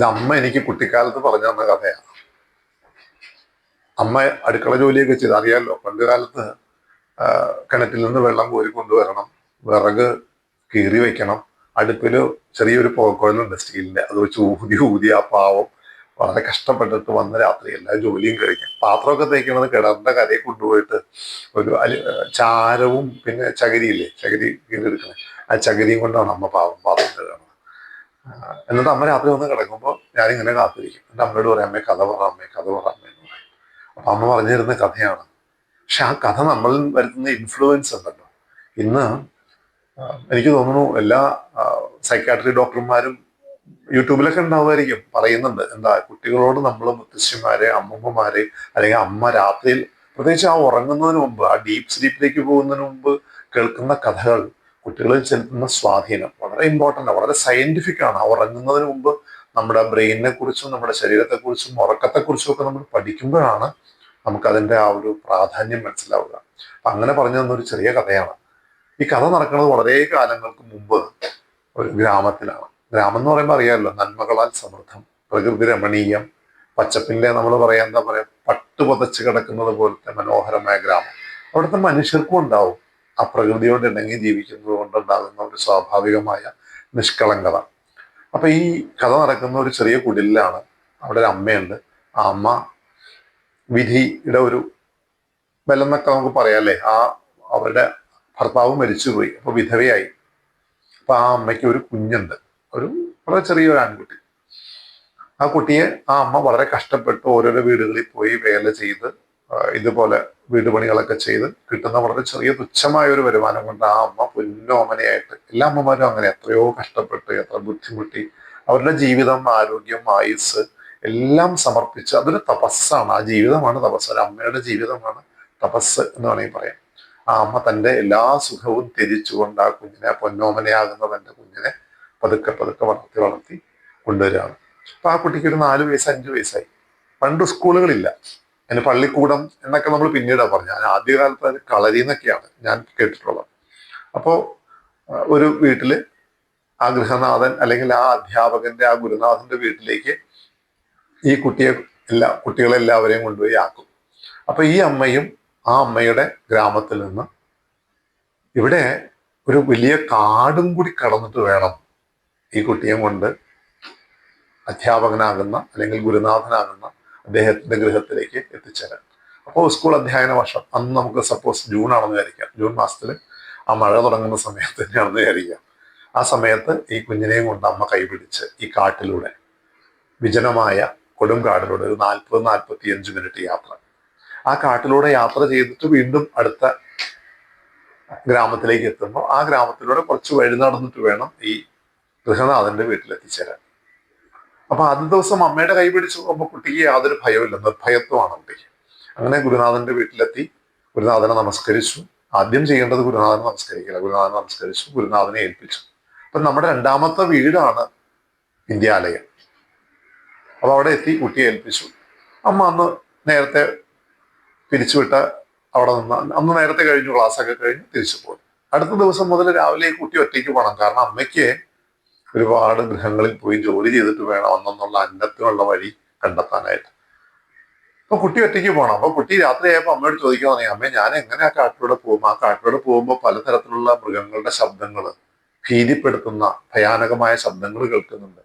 ഇത് അമ്മ എനിക്ക് കുട്ടിക്കാലത്ത് പറഞ്ഞു തന്ന കഥയാണ്. അമ്മ അടുക്കള ജോലിയൊക്കെ ചെയ്ത് അറിയാമല്ലോ പണ്ട് കാലത്ത് കിണറ്റിൽ നിന്ന് വെള്ളം കോരി കൊണ്ടുവരണം വിറക് കീറി വെക്കണം അടുപ്പിൽ ചെറിയൊരു പുകക്കുഴലുണ്ട് സ്റ്റീലിന്റെ അത് വെച്ച് ഊതി ഊതി ആ പാവം വളരെ കഷ്ടപ്പെട്ടിട്ട് വന്ന രാത്രി എല്ലാ ജോലിയും കഴിഞ്ഞ് പാത്രമൊക്കെ തേക്കണത് കിണറിന്റെ കരയിൽ കൊണ്ടുപോയിട്ട് ഒരു അലി ചാരവും പിന്നെ ചകിരിയില്ലേ ചകിരി എടുക്കണേ ആ ചകിരിയും കൊണ്ടാണ് അമ്മ പാവം പാത്രം ആ, എന്നിട്ട് അമ്മ രാത്രി വന്ന് കിടക്കുമ്പോൾ ഞാനിങ്ങനെ കാത്തിരിക്കും. എന്റെ അമ്മയോട് പറയാം അമ്മേ കഥ പറ അമ്മേ കഥ പറ അമ്മേ എന്ന് പറയും. അപ്പൊ അമ്മ പറഞ്ഞു തരുന്ന കഥയാണ്. പക്ഷെ ആ കഥ നമ്മളിൽ വരുത്തുന്ന ഇൻഫ്ലുവൻസ് ഉണ്ടല്ലോ. ഇന്ന് എനിക്ക് തോന്നുന്നു എല്ലാ സൈക്കാട്രി ഡോക്ടർമാരും യൂട്യൂബിലൊക്കെ ഉണ്ടാവുമായിരിക്കും പറയുന്നുണ്ട്. എന്താ കുട്ടികളോട് നമ്മൾ മുത്തശ്ശിമാരെ അമ്മമ്മമാരെ അല്ലെങ്കിൽ അമ്മ രാത്രിയിൽ പ്രത്യേകിച്ച് ആ ഉറങ്ങുന്നതിന് മുമ്പ് ആ ഡീപ്പ് സ്ലീപ്പിലേക്ക് പോകുന്നതിന് മുമ്പ് കേൾക്കുന്ന കഥകൾ കുട്ടികളിൽ ചെലുത്തുന്ന സ്വാധീനം വളരെ ഇമ്പോർട്ടന്റ് ആണ്. വളരെ സയന്റിഫിക് ആണ്. അവർ ഉറങ്ങുന്നതിന് മുമ്പ് നമ്മുടെ ബ്രെയിനിനെ കുറിച്ചും നമ്മുടെ ശരീരത്തെക്കുറിച്ചും ഉറക്കത്തെക്കുറിച്ചും ഒക്കെ നമ്മൾ പഠിക്കുമ്പോഴാണ് നമുക്കതിന്റെ ആ ഒരു പ്രാധാന്യം മനസ്സിലാവുക. അങ്ങനെ പറഞ്ഞു തന്നൊരു ചെറിയ കഥയാണ്. ഈ കഥ നടക്കുന്നത് വളരെ കാലങ്ങൾക്ക് മുമ്പ് ഒരു ഗ്രാമത്തിലാണ്. ഗ്രാമം എന്ന് പറയുമ്പോൾ അറിയാമല്ലോ നന്മകളാൽ സമൃദ്ധം പ്രകൃതി രമണീയം പച്ചപ്പിന്റെ നമ്മൾ പറയാം എന്താ പറയാ പട്ടുപതച്ച് കിടക്കുന്നത് പോലത്തെ മനോഹരമായ ഗ്രാമം. അവിടുത്തെ മനുഷ്യർക്കും ഉണ്ടാവും. ആ പ്രകൃതിയോട് ഇണങ്ങി ജീവിക്കുന്നത് കൊണ്ടുണ്ടാകുന്ന ഒരു സ്വാഭാവികമായ നിഷ്കളങ്കത. അപ്പൊ ഈ കഥ നടക്കുന്ന ഒരു ചെറിയ കുടിലാണ് അവിടെ ഒരു അമ്മയുണ്ട്. ആ അമ്മ വിധിയുടെ ഒരു ബലം നമുക്ക് പറയാല്ലേ? ആ അവരുടെ ഭർത്താവ് മരിച്ചുപോയി അപ്പൊ വിധവയായി. അപ്പൊ ആ അമ്മയ്ക്ക് ഒരു കുഞ്ഞുണ്ട് ഒരു വളരെ ചെറിയൊരു ആൺകുട്ടി. ആ കുട്ടിയെ ആ അമ്മ വളരെ കഷ്ടപ്പെട്ട് ഓരോരോ വീടുകളിൽ പോയി വേല ചെയ്ത് ഇതുപോലെ വീട് പണികളൊക്കെ ചെയ്ത് കിട്ടുന്ന വളരെ ചെറിയ തുച്ഛമായ ഒരു വരുമാനം കൊണ്ട് ആ അമ്മ പൊന്നോമനയായിട്ട് എല്ലാ അമ്മമാരും അങ്ങനെ എത്രയോ കഷ്ടപ്പെട്ട് എത്ര ബുദ്ധിമുട്ടി അവരുടെ ജീവിതം ആരോഗ്യം ആയുസ് എല്ലാം സമർപ്പിച്ച് അതൊരു തപസ്സാണ്. ആ ജീവിതമാണ് തപസ്. ഒരു അമ്മയുടെ ജീവിതമാണ് തപസ് എന്ന് വേണമെങ്കിൽ പറയാം. ആ അമ്മ തന്റെ എല്ലാ സുഖവും ത്യജിച്ചുകൊണ്ട് ആ കുഞ്ഞിനെ പൊന്നോമനയാകുന്ന തന്റെ കുഞ്ഞിനെ പതുക്കെ പതുക്കെ വളർത്തി വളർത്തി കൊണ്ടുവരികയാണ്. അപ്പൊ ആ കുട്ടിക്ക് ഒരു നാല് വയസ്സ് അഞ്ച് വയസ്സായി. പണ്ട് സ്കൂളുകളില്ല. അതിന് പള്ളിക്കൂടം എന്നൊക്കെ നമ്മൾ പിന്നീടാ പറഞ്ഞു ഞാൻ ആദ്യകാലത്ത് അത് കളരി എന്നൊക്കെയാണ് ഞാൻ കേട്ടിട്ടുള്ളത്. അപ്പോൾ ഒരു വീട്ടിൽ ആ ഗൃഹനാഥൻ അല്ലെങ്കിൽ ആ അധ്യാപകന്റെ ആ ഗുരുനാഥന്റെ വീട്ടിലേക്ക് ഈ കുട്ടിയെ എല്ലാ കുട്ടികളെല്ലാവരെയും കൊണ്ടുപോയി ആക്കും. അപ്പൊ ഈ അമ്മയും ആ അമ്മയുടെ ഗ്രാമത്തിൽ നിന്ന് ഇവിടെ ഒരു വലിയ കാടും കൂടി കടന്നിട്ട് വേണം ഈ കുട്ടിയെ കൊണ്ട് അധ്യാപകനാകുന്ന അല്ലെങ്കിൽ ഗുരുനാഥനാകുന്ന അദ്ദേഹത്തിന്റെ ഗൃഹത്തിലേക്ക് എത്തിച്ചേരാൻ. അപ്പോൾ സ്കൂൾ അധ്യയന വർഷം അന്ന് നമുക്ക് സപ്പോസ് ജൂൺ ആണെന്ന് വിചാരിക്കാം. ജൂൺ മാസത്തിൽ ആ മഴ തുടങ്ങുന്ന സമയത്ത് തന്നെയാണെന്ന് വിചാരിക്കാം. ആ സമയത്ത് ഈ കുഞ്ഞിനെയും കൊണ്ട് അമ്മ കൈപിടിച്ച് ഈ കാട്ടിലൂടെ വിജനമായ കൊടും കാടിലൂടെ ഒരു നാൽപ്പത് നാൽപ്പത്തി അഞ്ച് മിനിറ്റ് യാത്ര. ആ കാട്ടിലൂടെ യാത്ര ചെയ്തിട്ട് വീണ്ടും അടുത്ത ഗ്രാമത്തിലേക്ക് എത്തുമ്പോൾ ആ ഗ്രാമത്തിലൂടെ കുറച്ച് വഴി നടന്നിട്ട് വേണം ഈ ഗൃഹനാഥന്റെ വീട്ടിലെത്തിച്ചേരാൻ. അപ്പൊ ആദ്യ ദിവസം അമ്മയുടെ കൈ പിടിച്ച് പോകുമ്പോൾ കുട്ടിക്ക് യാതൊരു ഭയമില്ല നിർഭയത്വമാണ് കുട്ടിക്ക് അങ്ങനെ ഗുരുനാഥന്റെ വീട്ടിലെത്തി. ഗുരുനാഥനെ നമസ്കരിച്ചു. ആദ്യം ചെയ്യേണ്ടത് ഗുരുനാഥനെ നമസ്കരിക്കില്ല ഗുരുനാഥനെ നമസ്കരിച്ചു. ഗുരുനാഥനെ ഏൽപ്പിച്ചു. അപ്പൊ നമ്മുടെ രണ്ടാമത്തെ വീടാണ് ഇന്ത്യാലയം അപ്പൊ അവിടെ എത്തി കുട്ടിയെ ഏൽപ്പിച്ചു. അമ്മ അന്ന് നേരത്തെ പിരിച്ചുവിട്ട അവിടെ നിന്ന് അന്ന് നേരത്തെ കഴിഞ്ഞു ക്ലാസ്സൊക്കെ കഴിഞ്ഞ് തിരിച്ചു പോയി. അടുത്ത ദിവസം മുതൽ രാവിലെ കുട്ടി ഒറ്റയ്ക്ക് പോകണം കാരണം അമ്മയ്ക്ക് ഒരുപാട് ഗൃഹങ്ങളിൽ പോയി ജോലി ചെയ്തിട്ട് വേണം അന്നെന്നുള്ള അന്നത്തിനുള്ള വഴി കണ്ടെത്താനായിട്ട്. അപ്പൊ കുട്ടി ഒറ്റയ്ക്ക് പോകണം അപ്പൊ കുട്ടി രാത്രി ആയപ്പോ അമ്മയോട് ചോദിക്കാൻ തുടങ്ങി അമ്മ ഞാൻ എങ്ങനെ ആ കാട്ടിലൂടെ പോകും? ആ കാട്ടിലൂടെ പോകുമ്പോൾ പലതരത്തിലുള്ള മൃഗങ്ങളുടെ ശബ്ദങ്ങൾ ഭീതിപ്പെടുത്തുന്ന ഭയാനകമായ ശബ്ദങ്ങൾ കേൾക്കുന്നുണ്ട്.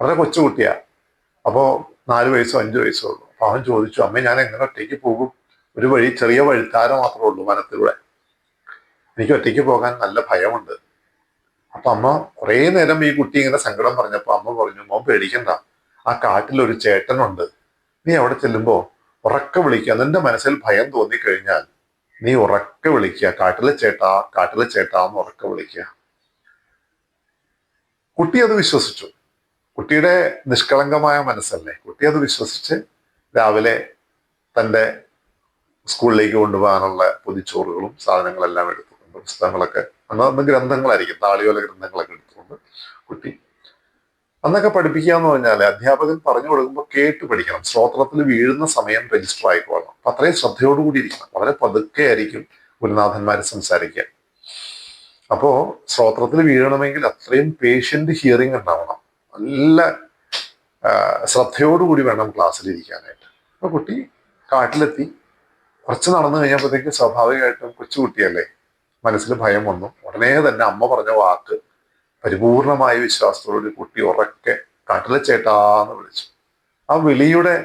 വളരെ കൊച്ചുകുട്ടിയാ അപ്പോ നാല് വയസ്സോ അഞ്ചു വയസ്സോ ഉള്ളൂ. അപ്പൊ അവൻ ചോദിച്ചു അമ്മ ഞാൻ എങ്ങനെ ഒറ്റയ്ക്ക് പോകും? ഒരു വഴി ചെറിയ വഴിത്താര മാത്രമേ ഉള്ളൂ വനത്തിലൂടെ. എനിക്ക് ഒറ്റയ്ക്ക് പോകാൻ നല്ല ഭയമുണ്ട്. അപ്പൊ അമ്മ കുറേ നേരം ഈ കുട്ടി ഇങ്ങനെ സങ്കടം പറഞ്ഞപ്പോ അമ്മ പറഞ്ഞു മോൻ പേടിക്കണ്ട. ആ കാട്ടിൽ ഒരു ചേട്ടനുണ്ട്. നീ അവിടെ ചെല്ലുമ്പോ ഉറക്കെ വിളിക്കുക നിന്റെ മനസ്സിൽ ഭയം തോന്നി കഴിഞ്ഞാൽ നീ ഉറക്കെ വിളിക്കുക. കാട്ടിലെ ചേട്ടാ കാട്ടിലെ ചേട്ടാ എന്ന് ഉറക്കെ വിളിക്കുക. കുട്ടി അത് വിശ്വസിച്ചു. കുട്ടിയുടെ നിഷ്കളങ്കമായ മനസ്സല്ലേ? കുട്ടി അത് വിശ്വസിച്ച് രാവിലെ തന്റെ സ്കൂളിലേക്ക് കൊണ്ടുപോകാനുള്ള പൊതിച്ചോറുകളും സാധനങ്ങളെല്ലാം എടുത്തുകൊണ്ട് പുസ്തകങ്ങളൊക്കെ. അന്ന് അന്ന് ഗ്രന്ഥങ്ങളായിരിക്കും. താളിയോല ഗ്രന്ഥങ്ങളൊക്കെ എടുത്തുകൊണ്ട് കുട്ടി. അന്നൊക്കെ പഠിപ്പിക്കുക എന്ന് പറഞ്ഞാൽ അധ്യാപകൻ പറഞ്ഞു കൊടുക്കുമ്പോൾ കേട്ട് പഠിക്കണം. ശ്രോത്രത്തിൽ വീഴുന്ന സമയം രജിസ്റ്റർ ആയിക്കോളണം അപ്പൊ അത്രയും ശ്രദ്ധയോടുകൂടി ഇരിക്കണം. വളരെ പതുക്കെ ആയിരിക്കും ഗുരുനാഥന്മാർ സംസാരിക്കുക അപ്പോ ശ്രോത്രത്തിൽ വീഴണമെങ്കിൽ അത്രയും പേഷ്യന്റ് ഹിയറിംഗ് ഉണ്ടാവണം. നല്ല ശ്രദ്ധയോടുകൂടി വേണം ക്ലാസ്സിൽ ഇരിക്കാനായിട്ട്. അപ്പൊ കുട്ടി കാട്ടിലെത്തി. കുറച്ച് നടന്നു കഴിഞ്ഞപ്പോഴത്തേക്ക് സ്വാഭാവികമായിട്ടും കൊച്ചുകുട്ടിയല്ലേ? മനസ്സിൽ ഭയം വന്നു. ഉടനെ തന്നെ അമ്മ പറഞ്ഞ വാക്ക് പരിപൂർണമായ വിശ്വാസത്തോടൊരു കുട്ടി ഉറക്കെ കാട്ടിലെ ചേട്ടാന്ന് വിളിച്ചു. ആ വിളിയുടെ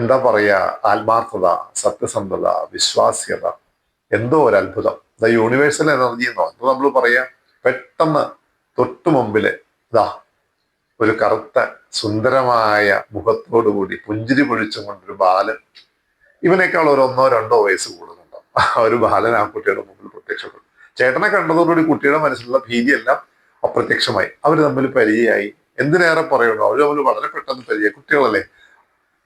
എന്താ പറയാ ആത്മാർത്ഥത സത്യസന്ധത വിശ്വാസ്യത എന്തോ ഒരു അത്ഭുതം. ദ യൂണിവേഴ്സൽ എനർജി എന്നോ എന്തോ നമ്മൾ പറയാ പെട്ടെന്ന് തൊട്ടു മുമ്പിൽ ഇതാ ഒരു കറുത്ത സുന്ദരമായ മുഖത്തോടുകൂടി പുഞ്ചിരി പൊഴിച്ചും കൊണ്ടൊരു ബാലൻ. ഇവനേക്കാൾ ഒരു ഒന്നോ രണ്ടോ വയസ്സ് ആ ഒരു ബാലൻ ആ കുട്ടിയുടെ മുമ്പിൽ പ്രത്യക്ഷപ്പെട്ടു. ചേട്ടനെ കണ്ടതോടുകൂടി കുട്ടിയുടെ മനസ്സിലുള്ള ഭീതിയെല്ലാം അപ്രത്യക്ഷമായി. അവർ തമ്മിൽ പരിചയമായി. എന്തിനേറെ പറയണോ അവർ തമ്മിൽ വളരെ പെട്ടെന്ന് പരിചയം കുട്ടികളല്ലേ?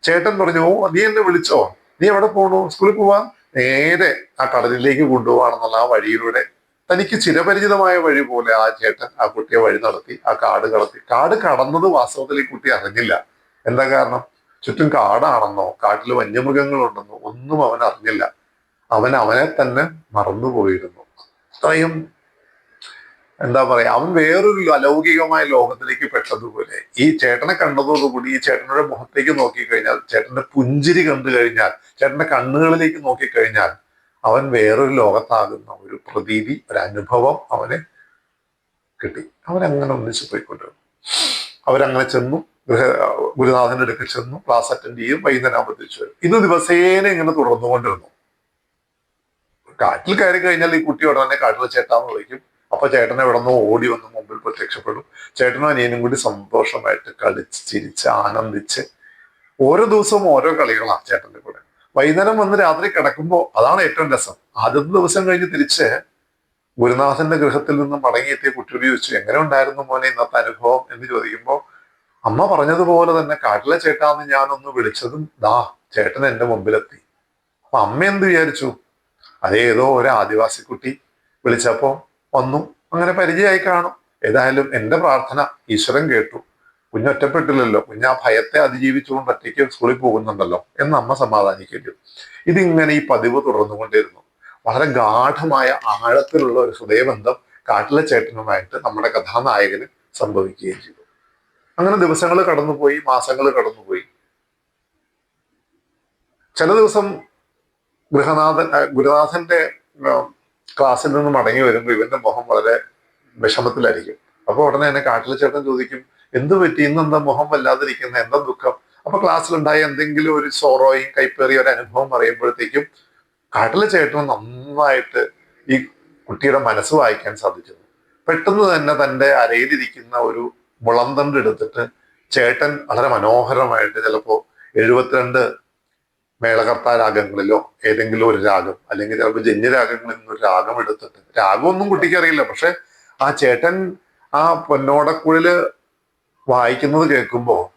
ചേട്ടൻ പറഞ്ഞു ഓ നീ എന്നെ വിളിച്ചോ? നീ എവിടെ പോണു? സ്കൂളിൽ പോവാ? നേരെ ആ കടലിലേക്ക് കൊണ്ടുപോകാണെന്നുള്ള ആ വഴിയിലൂടെ തനിക്ക് ചിരപരിചിതമായ വഴി പോലെ ആ ചേട്ടൻ ആ കുട്ടിയെ വഴി നടത്തി ആ കാട് കടത്തി. കാട് കടന്നത് വാസ്തവത്തിൽ ഈ കുട്ടി അറിഞ്ഞില്ല. എന്താ കാരണം? ചുറ്റും കാടാണെന്നോ കാട്ടിൽ വന്യമൃഗങ്ങളുണ്ടെന്നോ ഒന്നും അവൻ അറിഞ്ഞില്ല. അവൻ അവനെ തന്നെ മറന്നുപോയിരുന്നു. അത്രയും എന്താ പറയാ അവൻ വേറൊരു അലൗകികമായ ലോകത്തിലേക്ക് പെട്ടതുപോലെ ഈ ചേട്ടനെ കണ്ടതോടുകൂടി ഈ ചേട്ടനുടെ മുഖത്തേക്ക് നോക്കിക്കഴിഞ്ഞാൽ ചേട്ടന്റെ പുഞ്ചിരി കണ്ടു കഴിഞ്ഞാൽ ചേട്ടന്റെ കണ്ണുകളിലേക്ക് നോക്കിക്കഴിഞ്ഞാൽ അവൻ വേറൊരു ലോകത്താകുന്ന ഒരു പ്രതീതി ഒരു അനുഭവം അവന് കിട്ടി. അവൻ അങ്ങനെ ഒന്നിച്ചു പോയിക്കൊണ്ടിരുന്നു. അവരങ്ങനെ ചെന്നു ഗൃഹ ഗുരുനാഥന്റെ അടുക്കൽ ചെന്നു ക്ലാസ് അറ്റൻഡ് ചെയ്യും വൈകുന്നേരം ആവർത്തിച്ചു വരും. ഇത് ദിവസേന ഇങ്ങനെ തുടർന്നുകൊണ്ടിരുന്നു. കാട്ടിൽ കയറി കഴിഞ്ഞാൽ ഈ കുട്ടി ഉടനെ കാട്ടിലെ ചേട്ടാന്ന് വിളിക്കും. അപ്പൊ ചേട്ടനെ ഇവിടെ നിന്ന് ഓടി വന്ന് മുമ്പിൽ പ്രത്യക്ഷപ്പെടും. ചേട്ടനും അനിയനും കൂടി സന്തോഷമായിട്ട് കളിച്ച് ചിരിച്ച് ആനന്ദിച്ച് ഓരോ ദിവസവും ഓരോ കളികളാണ് ചേട്ടന്റെ കൂടെ. വൈകുന്നേരം വന്ന് രാത്രി കിടക്കുമ്പോൾ അതാണ് ഏറ്റവും രസം. ആദ്യത്തെ ദിവസം കഴിഞ്ഞ് തിരിച്ച് ഗുരുനാഥന്റെ ഗൃഹത്തിൽ നിന്ന് മടങ്ങിയെത്തിയ കുട്ടിയോട് ചോദിച്ചു എങ്ങനെ ഉണ്ടായിരുന്നു മോനെ ഇന്നത്തെ അനുഭവം? എന്ന് ചോദിക്കുമ്പോൾ അമ്മ പറഞ്ഞതുപോലെ തന്നെ കാട്ടിലെ ചേട്ടാന്ന് ഞാനൊന്ന് വിളിച്ചതും ദാ ചേട്ടൻ എന്റെ മുമ്പിലെത്തി. അപ്പൊ അമ്മ എന്ത് വിചാരിച്ചു? അതേതോ ഒരു ആദിവാസി കുട്ടി വിളിച്ചപ്പോൾ വന്നു. അങ്ങനെ പരിചയമായി കാണും. ഏതായാലും എന്റെ പ്രാർത്ഥന ഈശ്വരൻ കേട്ടു. കുഞ്ഞൊറ്റപ്പെട്ടില്ലല്ലോ. കുഞ്ഞ് ആ ഭയത്തെ അതിജീവിച്ചുകൊണ്ട് ഒറ്റയ്ക്ക് സ്കൂളിൽ പോകുന്നുണ്ടല്ലോ എന്ന് അമ്മ സമാധാനിക്കേണ്ടി ഇതിങ്ങനെ ഈ പതിവ് തുടർന്നുകൊണ്ടിരുന്നു വളരെ ഗാഠമായ ആഴത്തിലുള്ള ഒരു ഹൃദയബന്ധം കാട്ടിലെ ചേട്ടനുമായിട്ട് നമ്മുടെ കഥാനായകന് സംഭവിക്കുകയും ചെയ്തു. അങ്ങനെ ദിവസങ്ങൾ കടന്നുപോയി മാസങ്ങൾ കടന്നുപോയി. ചില ദിവസം ഗൃഹനാഥൻ ഗുരുനാഥന്റെ ക്ലാസ്സിൽ നിന്ന് മടങ്ങി വരുമ്പോൾ ഇവന്റെ മുഖം വളരെ വിഷമത്തിലായിരിക്കും. അപ്പൊ ഉടനെ എന്നെ കാട്ടിൽ ചേട്ടൻ ചോദിക്കും എന്ത് പറ്റി? ഇന്ന് എന്താ മുഖം വല്ലാതിരിക്കുന്ന? എന്താ ദുഃഖം? അപ്പൊ ക്ലാസ്സിലുണ്ടായ എന്തെങ്കിലും ഒരു സോറോയും കൈപ്പേറിയ ഒരു അനുഭവം പറയുമ്പോഴത്തേക്കും കാട്ടിലെ ചേട്ടന് നന്നായിട്ട് ഈ കുട്ടിയുടെ മനസ്സ് വായിക്കാൻ സാധിക്കുന്നു. പെട്ടെന്ന് തന്നെ തന്റെ അരയിലിരിക്കുന്ന ഒരു മുളന്തണ്ട് എടുത്തിട്ട് ചേട്ടൻ വളരെ മനോഹരമായിട്ട് ചിലപ്പോ എഴുപത്തിരണ്ട് മേളകർത്താ രാഗങ്ങളിലോ ഏതെങ്കിലും ഒരു രാഗം അല്ലെങ്കിൽ ചിലപ്പോൾ ജന്യരാഗങ്ങളിൽ നിന്നൊരു രാഗം എടുത്തിട്ട്. രാഗമൊന്നും കുട്ടിക്ക് അറിയില്ല. പക്ഷെ ആ ചേട്ടൻ ആ പൊന്നോടക്കുഴൽ വായിക്കുന്നത് കേൾക്കുമ്പോ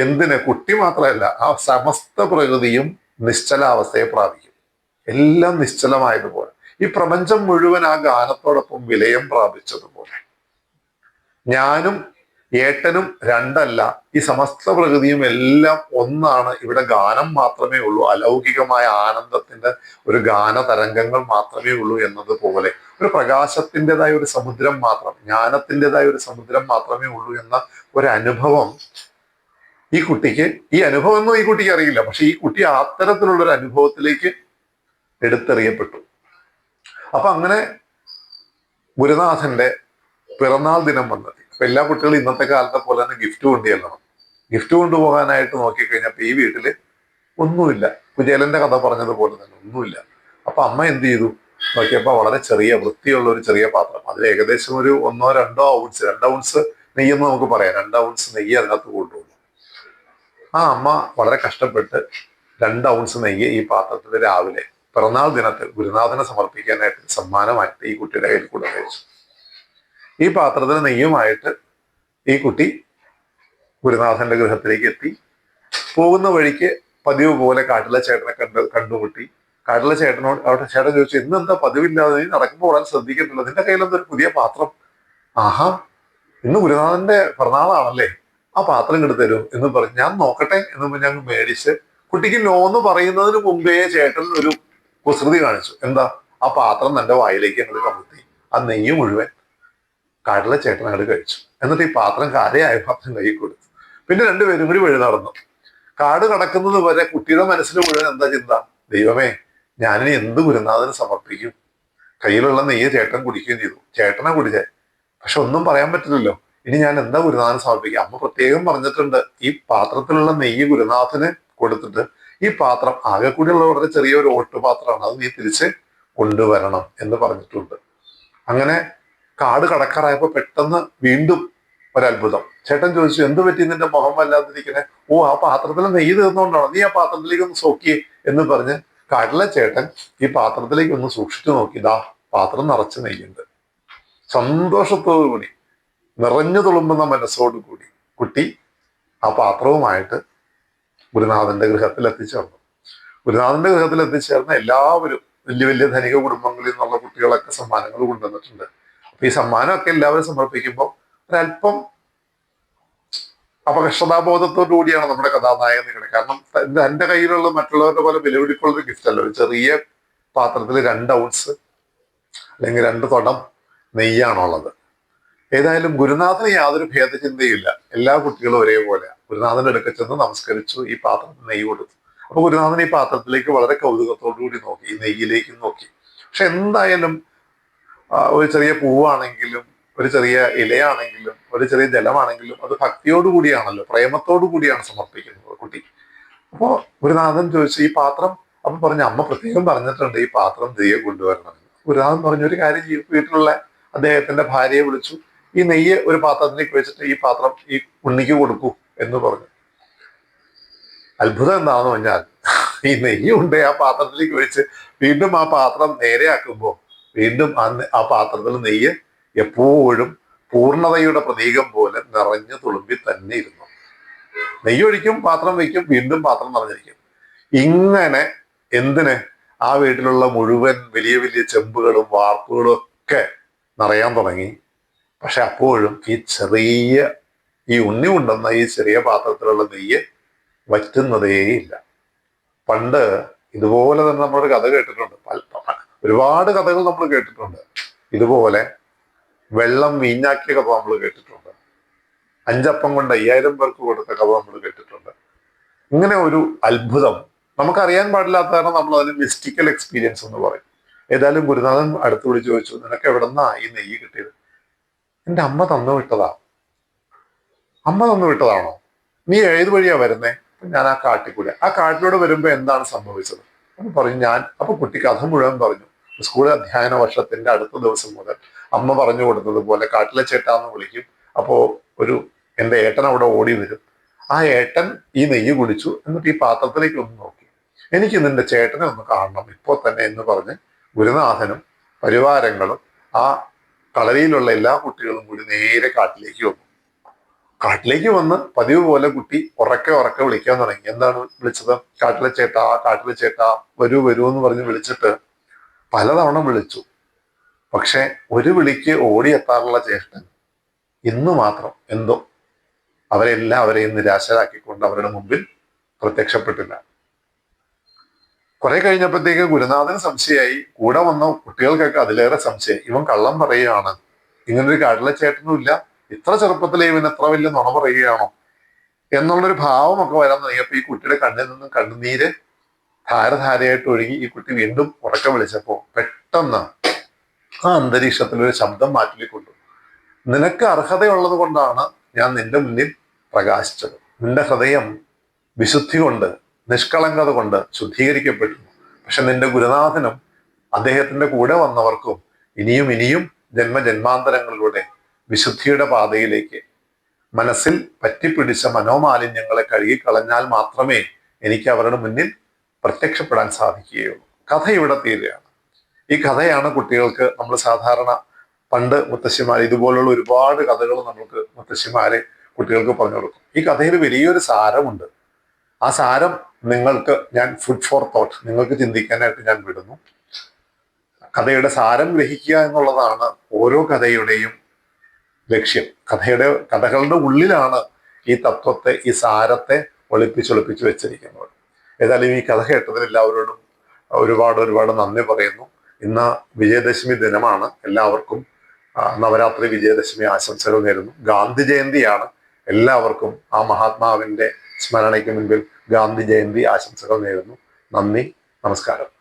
എന്തിന്? കുട്ടി മാത്രമല്ല ആ സമസ്ത പ്രകൃതിയും നിശ്ചലാവസ്ഥയെ പ്രാപിക്കും. എല്ലാം നിശ്ചലമായതുപോലെ. ഈ പ്രപഞ്ചം മുഴുവൻ ആ ഗാനത്തോടൊപ്പം വിലയം പ്രാപിച്ചതുപോലെ. ഞാനും ഏട്ടനും രണ്ടല്ല. ഈ സമസ്ത പ്രകൃതിയും എല്ലാം ഒന്നാണ്. ഇവിടെ ഗാനം മാത്രമേ ഉള്ളൂ. അലൗകികമായ ആനന്ദത്തിന്റെ ഒരു ഗാന തരംഗങ്ങൾ മാത്രമേ ഉള്ളൂ എന്നതുപോലെ ഒരു പ്രകാശത്തിന്റെതായ ഒരു സമുദ്രം മാത്രം ജ്ഞാനത്തിന്റെതായ ഒരു സമുദ്രം മാത്രമേ ഉള്ളൂ എന്ന ഒരു അനുഭവം ഈ കുട്ടിക്ക് ഈ അനുഭവം ഒന്നും ഈ കുട്ടിക്ക് അറിയില്ല. പക്ഷെ ഈ കുട്ടി അത്തരത്തിലുള്ള ഒരു അനുഭവത്തിലേക്ക് എടുത്തെറിയപ്പെട്ടു. അപ്പൊ അങ്ങനെ ഗുരുനാഥന്റെ പിറന്നാൾ ദിനം വന്നത്. അപ്പൊ എല്ലാ കുട്ടികളും ഇന്നത്തെ കാലത്തെ പോലെ തന്നെ ഗിഫ്റ്റ് കൊണ്ടു ചെല്ലണം ഗിഫ്റ്റ് കൊണ്ടുപോകാനായിട്ട് നോക്കിക്കഴിഞ്ഞപ്പോ ഈ വീട്ടിൽ ഒന്നുമില്ല. കുചേലന്റെ കഥ പറഞ്ഞതുപോലെ തന്നെ ഒന്നുമില്ല. അപ്പൊ അമ്മ എന്ത് ചെയ്തു? നോക്കിയപ്പോ വളരെ ചെറിയ വൃത്തിയുള്ള ഒരു ചെറിയ പാത്രം. അതിൽ ഏകദേശം ഒരു ഒന്നോ രണ്ടോ ഔൺസ് രണ്ട് ഔൺസ് നെയ്യെന്ന് നമുക്ക് പറയാം. രണ്ട് ഔൺസ് നെയ്യ് അതിനകത്ത് കൊണ്ടുപോകും ആ അമ്മ വളരെ കഷ്ടപ്പെട്ട് രണ്ട് ഔൺസ് നെയ്യ് ഈ പാത്രത്തിൽ രാവിലെ പിറന്നാൾ ദിനത്തിൽ ഗുരുനാഥനെ സമർപ്പിക്കാനായിട്ട് സമ്മാനമായിട്ട് ഈ കുട്ടിയുടെ കയ്യിൽ കൂടെ കഴിച്ചു ഈ പാത്രത്തിൽ നെയ്യുമായിട്ട് ഈ കുട്ടി ഗുരുനാഥന്റെ ഗൃഹത്തിലേക്ക് എത്തി പോകുന്ന വഴിക്ക് പതിവ് പോലെ കാട്ടിലെ ചേട്ടനെ കണ്ട് കണ്ടുമുട്ടി. കാട്ടിലെ ചേട്ടനോട് അവിടെ ചേട്ടൻ ചോദിച്ചു ഇന്ന് എന്താ പതിവില്ലാതെ നീ നടക്കുമ്പോൾ ഓടാൻ ശ്രദ്ധിക്കുന്നില്ല നിന്റെ കയ്യിൽ എന്തൊരു പുതിയ പാത്രം? ആഹാ ഇന്ന് ഗുരുനാഥന്റെ പിറന്നാളാണല്ലേ. ആ പാത്രം ഇങ്ങോട്ട് തരൂ. എന്ന് പറഞ്ഞു. ഞാൻ നോക്കട്ടെ എന്ന് ഞങ്ങൾ മേടിച്ച് കുട്ടിക്ക് നോ എന്ന് പറയുന്നതിന് മുമ്പേ ചേട്ടൻ ഒരു കുസൃതി കാണിച്ചു. എന്താ ആ പാത്രം തന്റെ വായിലേക്ക് ഞങ്ങൾ കമുത്തി ആ നെയ്യ് മുഴുവൻ കാട്ടിലെ ചേട്ടൻ കഴിച്ചു. എന്നിട്ട് ഈ പാത്രം കാരയായ പാത്രം കൈ കൊടുത്തു. പിന്നെ രണ്ടുപേരും കൂടി വഴി നടന്നു. കാട് കടക്കുന്നത് വരെ കുട്ടിയുടെ മനസ്സിൽ മുഴുവൻ എന്താ ചിന്ത? ദൈവമേ ഞാനിനി എന്ത് ഗുരുനാഥന് സമർപ്പിക്കും? കയ്യിലുള്ള നെയ്യ് ചേട്ടൻ കുടിക്കുകയും ചെയ്തു. ചേട്ടനെ കുടിച്ചേ. പക്ഷെ ഒന്നും പറയാൻ പറ്റില്ലല്ലോ. ഇനി ഞാൻ എന്താ ഗുരുനാഥന് സമർപ്പിക്കുക? അമ്മ പ്രത്യേകം പറഞ്ഞിട്ടുണ്ട്. ഈ പാത്രത്തിലുള്ള നെയ്യ് ഗുരുനാഥന് കൊടുത്തിട്ട് ഈ പാത്രം ആകെ കൂടിയുള്ള വളരെ ചെറിയൊരു ഓട്ടുപാത്രമാണ്. അത് നീ തിരിച്ച് കൊണ്ടുവരണം എന്ന് പറഞ്ഞിട്ടുണ്ട്. അങ്ങനെ കാട് കടക്കാറായപ്പോ പെട്ടെന്ന് വീണ്ടും ഒരത്ഭുതം. ചേട്ടൻ ചോദിച്ചു എന്ത് പറ്റി? നിന്റെ മുഖം വല്ലാതിരിക്കണേ? ഓ ആ പാത്രത്തിൽ നെയ്യ് തീർന്നുകൊണ്ടാണോ നീ ആ പാത്രത്തിലേക്ക് ഒന്ന് സോക്കിയേ എന്ന് പറഞ്ഞ് കാട്ടിലെ ചേട്ടൻ ഈ പാത്രത്തിലേക്ക് ഒന്ന് സൂക്ഷിച്ചു നോക്കി. ദാ പാത്രം നിറച്ച് നെയ്യുണ്ട്. സന്തോഷത്തോടു കൂടി നിറഞ്ഞു തുളുമ്പുന്ന മനസ്സോടു കൂടി കുട്ടി ആ പാത്രവുമായിട്ട് ഗുരുനാഥന്റെ ഗൃഹത്തിൽ എത്തിച്ചേർന്നു ഗുരുനാഥന്റെ ഗൃഹത്തിൽ എത്തിച്ചേർന്ന എല്ലാവരും വലിയ വലിയ ധനിക കുടുംബങ്ങളിൽ നിന്നുള്ള കുട്ടികളൊക്കെ സമ്മാനങ്ങൾ കൊണ്ടുവന്നിട്ടുണ്ട്. ഈ സമ്മാനമൊക്കെ എല്ലാവരും സമർപ്പിക്കുമ്പോൾ ഒരല്പം അപകർഷതാബോധത്തോടു കൂടിയാണ് നമ്മുടെ കഥാനായകൻ നിൽക്കുന്നത്. കാരണം തന്റെ കയ്യിലുള്ള മറ്റുള്ളവരുടെ പോലെ വിലപിടിപ്പുള്ള ഒരു ഗിഫ്റ്റ് അല്ല. ഒരു ചെറിയ പാത്രത്തിൽ രണ്ട് ഔൺസ് അല്ലെങ്കിൽ രണ്ട് തൊടം നെയ്യാണുള്ളത് ഏതായാലും ഗുരുനാഥന് യാതൊരു ഭേദചിന്തയില്ല എല്ലാ കുട്ടികളും ഒരേപോലെ ഗുരുനാഥന്റെ അടുക്ക ചെന്ന് നമസ്കരിച്ചു ഈ പാത്രത്തിൽ നെയ്യ് കൊടുത്തു. അപ്പൊ ഗുരുനാഥൻ ഈ പാത്രത്തിലേക്ക് വളരെ കൗതുകത്തോടു കൂടി നോക്കി ഈ നെയ്യിലേക്ക് നോക്കി. പക്ഷെ എന്തായാലും ഒരു ചെറിയ പൂവാണെങ്കിലും ഒരു ചെറിയ ഇലയാണെങ്കിലും ഒരു ചെറിയ ജലമാണെങ്കിലും അത് ഭക്തിയോടു കൂടിയാണല്ലോ പ്രേമത്തോടു കൂടിയാണ് സമർപ്പിക്കുന്നത് കുട്ടി. അപ്പോ ഗുരുനാഥൻ ചോദിച്ചു ഈ പാത്രം? അപ്പൊ പറഞ്ഞു അമ്മ പ്രത്യേകം പറഞ്ഞിട്ടുണ്ട് ഈ പാത്രം തിരികെ കൊണ്ടുവരണം. ഗുരുനാഥൻ പറഞ്ഞു ഒരു കാര്യം വീട്ടിലുള്ള അദ്ദേഹത്തിന്റെ ഭാര്യയെ വിളിച്ചു ഈ നെയ്യ് ഒരു പാത്രത്തിലേക്ക് വെച്ചിട്ട് ഈ പാത്രം ഈ ഉണ്ണിക്ക് കൊടുക്കൂ എന്ന് പറഞ്ഞു. അത്ഭുതം എന്താണെന്ന് പറഞ്ഞാൽ ഈ നെയ്യ് ഉണ്ട് ആ പാത്രത്തിലേക്ക് വെച്ച് വീണ്ടും ആ പാത്രം നേരെയാക്കുമ്പോൾ വീണ്ടും ആ ആ പാത്രത്തിൽ നെയ്യ് എപ്പോഴും പൂർണതയുടെ പ്രതീകം പോലെ നിറഞ്ഞു തുളുമ്പി തന്നെ ഇരുന്നു. നെയ്യൊഴിക്കും പാത്രം വയ്ക്കും വീണ്ടും പാത്രം നിറഞ്ഞിരിക്കും. ഇങ്ങനെ എന്തിന് ആ വീട്ടിലുള്ള മുഴുവൻ വലിയ വലിയ ചെമ്പുകളും വാർപ്പുകളും ഒക്കെ നിറയാൻ തുടങ്ങി. പക്ഷെ അപ്പോഴും ഈ ചെറിയ ഈ ഉണ്ണി കൊണ്ടുവന്ന ഈ ചെറിയ പാത്രത്തിലുള്ള നെയ്യ് വറ്റുന്നതേയില്ല. പണ്ട് ഇതുപോലെ തന്നെ നമ്മളൊരു കഥ കേട്ടിട്ടുണ്ട്. ഒരുപാട് കഥകൾ നമ്മൾ കേട്ടിട്ടുണ്ട്. ഇതുപോലെ വെള്ളം വീഞ്ഞാക്കിയ കഥ നമ്മൾ കേട്ടിട്ടുണ്ട്. അഞ്ചപ്പം കൊണ്ട് അയ്യായിരം പേർക്ക് കൊടുത്ത കഥ നമ്മൾ കേട്ടിട്ടുണ്ട്. ഇങ്ങനെ ഒരു അത്ഭുതം. നമുക്കറിയാൻ പാടില്ലാത്ത കാരണം നമ്മൾ അതിന് മിസ്റ്റിക്കൽ എക്സ്പീരിയൻസ് എന്ന് പറയും. ഏതായാലും ഗുരുനാഥൻ അടുത്ത് വിളിച്ച് ചോദിച്ചു നിനക്ക് എവിടെന്നാ ഈ നെയ്യ് കിട്ടിയത്? എന്റെ അമ്മ തന്നു വിട്ടതാ. അമ്മ തന്നു വിട്ടതാണോ? നീ ഏത് വഴിയാ വരുന്നേ? ഞാൻ ആ കാട്ടിൽ കൂടെ ആ കാട്ടിലൂടെ വരുമ്പോ എന്താണ് സംഭവിച്ചത്? അപ്പൊ പറഞ്ഞു ഞാൻ അപ്പൊ കുട്ടി കഥ മുഴുവൻ പറഞ്ഞു. സ്കൂൾ അധ്യയന വർഷത്തിന്റെ അടുത്ത ദിവസം മുതൽ അമ്മ പറഞ്ഞു കൊടുത്തത് പോലെ കാട്ടിലെ ചേട്ടാന്ന് വിളിക്കും. അപ്പോ ഒരു എന്റെ ഏട്ടൻ അവിടെ ഓടി വരും. ആ ഏട്ടൻ ഈ നെയ്യ് കുടിച്ചു എന്നിട്ട് ഈ പാത്രത്തിലേക്ക് ഒന്ന് നോക്കി. എനിക്ക് നിന്റെ ചേട്ടനെ ഒന്ന് കാണണം ഇപ്പോ തന്നെ എന്ന് പറഞ്ഞ് ഗുരുനാഥനും പരിവാരങ്ങളും ആ കളരിയിലുള്ള എല്ലാ കുട്ടികളും കൂടി നേരെ കാട്ടിലേക്ക് വന്നു. കാട്ടിലേക്ക് വന്ന് പതിവ് പോലെ കുട്ടി ഉറക്കെ ഉറക്കെ വിളിക്കാൻ തുടങ്ങി. എന്താണ് വിളിച്ചത്? കാട്ടിലെ ചേട്ടാ കാട്ടിലെ ചേട്ടാ വരൂ വരൂ എന്ന് പറഞ്ഞ് വിളിച്ചിട്ട് പലതവണ വിളിച്ചു. പക്ഷെ ഒരു വിളിക്ക് ഓടിയെത്താറുള്ള ചേട്ടൻ ഇന്നു മാത്രം എന്തോ അവരെല്ലാം അവരെയും നിരാശരാക്കിക്കൊണ്ട് അവരുടെ മുമ്പിൽ പ്രത്യക്ഷപ്പെട്ടില്ല. കുറെ കഴിഞ്ഞപ്പോഴത്തേക്ക് ഗുരുനാഥന് സംശയമായി. കൂടെ വന്ന കുട്ടികൾക്കൊക്കെ അതിലേറെ സംശയം. ഇവൻ കള്ളം പറയുകയാണ്. ഇങ്ങനൊരു കടല ചേട്ടനും ഇല്ല ഇത്ര ചെറുപ്പത്തിലെ ഇവൻ എത്ര വലിയ നുണ പറയുകയാണോ? എന്നുള്ളൊരു ഭാവമൊക്കെ വരാൻ തുടങ്ങിയപ്പോ ഈ കുട്ടിയുടെ കണ്ണിൽ നിന്നും കണ്ണുനീര് ധാരധാരയായിട്ട് ഒഴുകി ഈ കുട്ടി വീണ്ടും ഉറക്കം വിളിച്ചപ്പോ പെട്ടെന്ന് ആ അന്തരീക്ഷത്തിൽ ഒരു ശബ്ദം മാറ്റിക്കൊണ്ടു. നിനക്ക് അർഹതയുള്ളത് കൊണ്ടാണ് ഞാൻ നിന്റെ മുന്നിൽ പ്രകാശിച്ചത്. നിന്റെ ഹൃദയം വിശുദ്ധി കൊണ്ട് നിഷ്കളങ്കത കൊണ്ട് ശുദ്ധീകരിക്കപ്പെട്ടു. പക്ഷെ നിന്റെ ഗുരുനാഥനും അദ്ദേഹത്തിന്റെ കൂടെ വന്നവർക്കും ഇനിയും ഇനിയും ജന്മജന്മാന്തരങ്ങളിലൂടെ വിശുദ്ധിയുടെ പാതയിലേക്ക് മനസ്സിൽ പറ്റിപ്പിടിച്ച മനോമാലിന്യങ്ങളെ കഴുകിക്കളഞ്ഞാൽ മാത്രമേ എനിക്ക് അവരുടെ മുന്നിൽ പ്രത്യക്ഷപ്പെടാൻ സാധിക്കുകയുള്ളൂ. കഥ ഇവിടെ തീരുകയാണ്. ഈ കഥയാണ് കുട്ടികൾക്ക് നമ്മൾ സാധാരണ പണ്ട് മുത്തശ്ശിമാർ ഇതുപോലുള്ള ഒരുപാട് കഥകൾ നമ്മൾക്ക് മുത്തശ്ശിമാരെ കുട്ടികൾക്ക് പറഞ്ഞു കൊടുക്കും. ഈ കഥയിൽ വലിയൊരു സാരമുണ്ട്. ആ സാരം നിങ്ങൾക്ക് ഞാൻ ഫുഡ് ഫോർ തോട്ട് നിങ്ങൾക്ക് ചിന്തിക്കാനായിട്ട് ഞാൻ വിടുന്നു. കഥയുടെ സാരം ഗ്രഹിക്കുക എന്നുള്ളതാണ് ഓരോ കഥയുടെയും ലക്ഷ്യം. കഥയുടെ കഥകളുടെ ഉള്ളിലാണ് ഈ തത്വത്തെ ഈ സാരത്തെ ഒളിപ്പിച്ചൊളിപ്പിച്ച് വെച്ചിരിക്കുന്നത്. ഏതായാലും ഈ കഥ കേട്ടതിന് എല്ലാവരോടും ഒരുപാട് ഒരുപാട് നന്ദി പറയുന്നു. ഇന്ന് വിജയദശമി ദിനമാണ്. എല്ലാവർക്കും നവരാത്രി വിജയദശമി ആശംസകൾ നേരുന്നു. ഗാന്ധി ജയന്തിയാണ്. എല്ലാവർക്കും ആ മഹാത്മാവിന്റെ സ്മരണയ്ക്ക് മുൻപിൽ ഗാന്ധി ജയന്തി ആശംസകൾ നേരുന്നു. നന്ദി നമസ്കാരം.